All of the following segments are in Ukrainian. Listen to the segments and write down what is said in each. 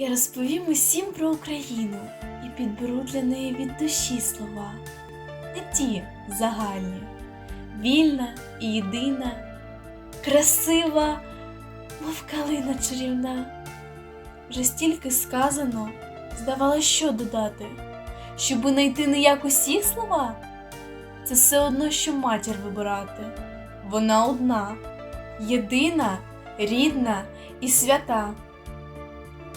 Я розповім усім про Україну і підберу для неї від душі слова, не ті загальні, вільна і єдина, красива, мов калина чарівна. Вже стільки сказано, здавалося, що додати, щоби знайти не як усіх слова. Це все одно, що матір вибирати. Вона одна, єдина, рідна і свята.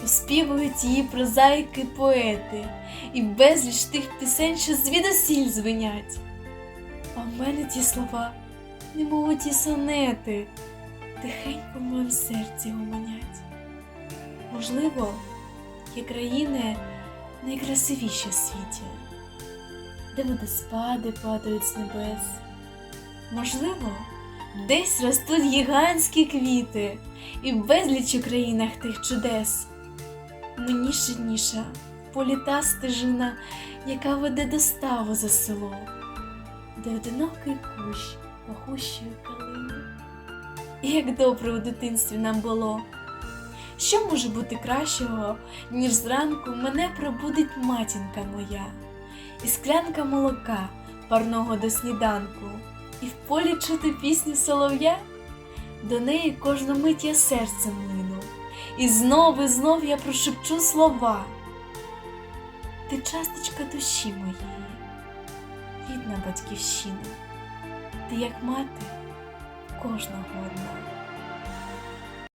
Оспівують її прозаїки поети, і безліч тих пісень, що звідусіль звенять. А в мене ті слова, немов ті сонети, тихенько в моєму серці гомонять. Можливо, є країни найкрасивіші в світі, де водоспади падають з небес. Можливо, десь ростуть гігантські квіти, і безліч у країнах тих чудес. Мені щедніша полі та стежина, яка веде до ставу за село, де одинокий кущ пахущої калини. І як добре у дитинстві нам було. Що може бути кращого, ніж зранку мене пробудить матінка моя, і склянка молока парного до сніданку, і в полі чути пісню солов'я? До неї кожну мить я серцем лину, і знов і знов я прошепчу слова. Ти часточка душі моєї, рідна батьківщина, ти як мати кожного одна.